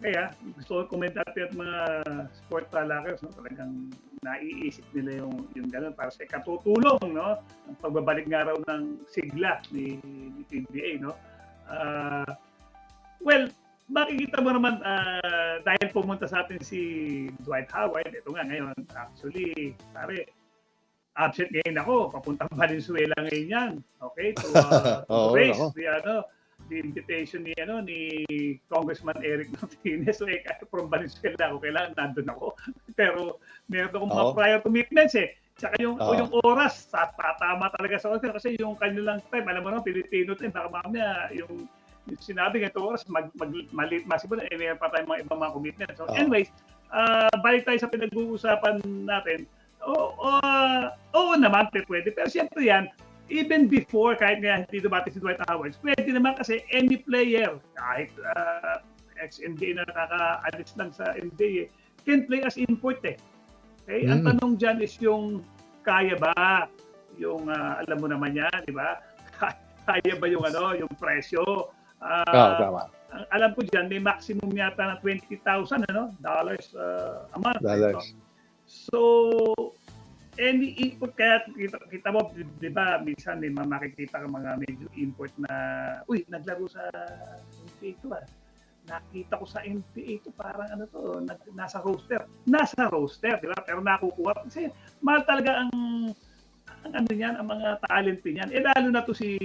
Kaya gusto ko comment natin at mga sport talakers, no? talagang naiisip nila yung, yung gano'n para sa katutulong, no? Ang pagbabalik nga raw ng sigla ni, ni PBA, no? Ah, well, makikita mo naman ah, dahil pumunta sa atin si Dwight Howard, ito nga ngayon, actually, pare, absent ngayon ako, papuntang Valenzuela ngayon yan. Okay? To, uh, to race the, ano, invitation ni ano ni Congressman Eric Martinez. So, eh, kahit from Valenzuela ako, kailangan nandun ako. Pero meron akong mga prior commitments eh. Tsaka yung, Oo. yung oras, tatama talaga sa oras. Kasi yung kanilang time, alam mo naman, Pilipino time, baka mamaya yung yung sinabi ganito oras, mag, mag, mali, masibo na, eh, meron pa tayong mga ibang mga commitments. So, Oo. anyways, ah balik tayo sa pinag-uusapan natin. Oo, oo, oo naman, pwede. Pero siyempre yan, even before, kahit nga hindi dumati si Dwight Howard, pwede naman kasi any player, kahit uh, ex-NBA na nakaka-alis lang sa NBA, can play as import eh. Okay? Ang Mm. tanong dyan is yung kaya ba? Yung ah, alam mo naman yan, di ba? Kaya ba yung ano, yung presyo? Ah, Oo, tama. ang alam ko diyan may maximum yata na 20,000 ano dollars uh, a month. Dollars. So any input kaya kita, kita mo di, di ba minsan may makikita ka mga medyo import na uy naglaro sa NBA to ah. Nakita ko sa NBA to parang ano to nag, nasa roster. Nasa roster, di ba? Pero nakukuha kasi mahal talaga ang ang ano niyan, ang mga talent niyan. Eh lalo na to si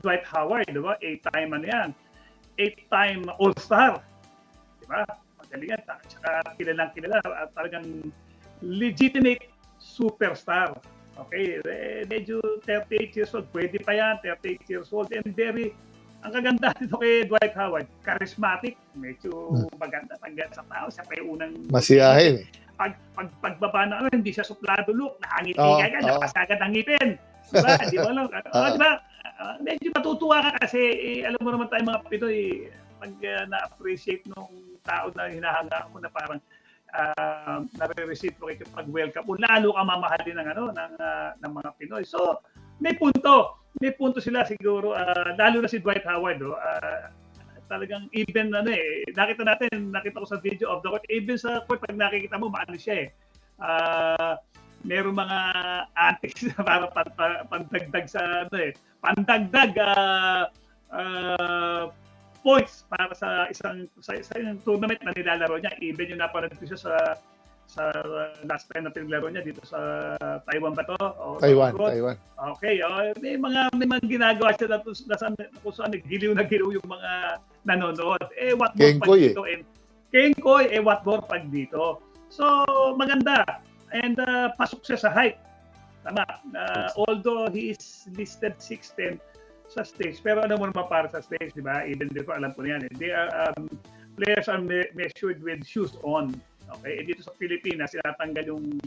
Dwight Howard, di ba? Eight-time ano yan. Eight-time All-Star. Di ba? Magaling yan. Tsaka kilalang kilala. Talagang legitimate superstar. Okay? Eh, medyo 38 years old. Pwede pa yan. 38 years old. And very, ang kaganda dito kay Dwight Howard, charismatic. Medyo maganda tanggal sa tao. Siya pa yung unang Masiyahin. eh. pag, pag pagbaba na ano, hindi siya suplado look, nakangiti Oo, ka agad, oo. lakas agad ang ngipin. Diba? Di ba? Lang? Oo. di ba? Ah, medyo matutuwa ka kasi eh, alam mo naman tayo mga Pinoy, pag ah, na-appreciate nung tao na hinahanga mo na parang uh, nare-reciprocate yung pag-welcome mo, lalo ka mamahalin ng, ano, ng, ah, ng mga Pinoy. So, may punto. May punto sila siguro, ah, lalo na si Dwight Howard. Oh, ah, talagang even ano eh, nakita natin, nakita ko sa video of the court, even sa court, pag nakikita mo, maano siya eh. Ah, meron mga antics na para pan, pan, pandagdag sa ano eh, pandagdag ah, ah, points para sa isang sa isang tournament na nilalaro niya. Even yung napanood ko siya sa sa last time na pinaglaro niya dito sa Taiwan ba to? O, Taiwan, abroad? Taiwan. Okay, oh, may mga may mga ginagawa siya na, na, kung saan naggiliw na giliw yung mga nanonood. Eh, what more pag Kengkoy, eh. dito? Eh. Kengkoy, eh, what more pag dito? So, maganda. And uh, pasok siya sa height. Tama. Uh, although he is listed 6'10 sa stage, pero ano mo naman para sa stage, di ba? Even before, alam ko na yan. Eh. They are, um, players are me- measured with shoes on. Okay? Eh, dito sa Pilipinas, sinatanggal yung,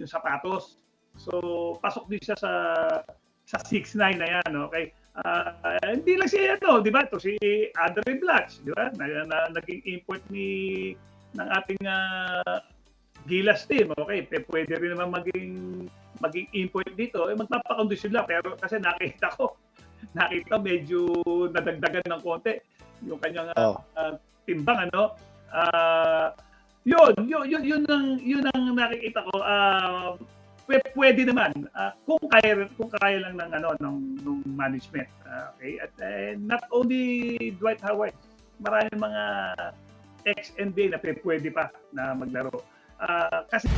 yung sapatos. So, pasok din siya sa sa 6'9 na yan, okay? Ah, hindi lang siya ano, di ba? Ito si Andre Blatch, di ba? Na, na, naging import ni ng ating ah, Gilas team, okay? P- pwede rin naman maging maging import dito. Eh, magpapakondisyon lang. Pero kasi nakita ko, nakita medyo nadagdagan ng konti yung kanyang Oh. ah, timbang, ano? Ah, yun, yun, yun, yun ang, yun ang nakikita ko. Pwe- pwede naman ah, kung kaya kung kaya lang ng ano ng, ng management Ah, okay at eh, not only Dwight Howard maraming mga ex NBA na pwede pa na maglaro Ah, kasi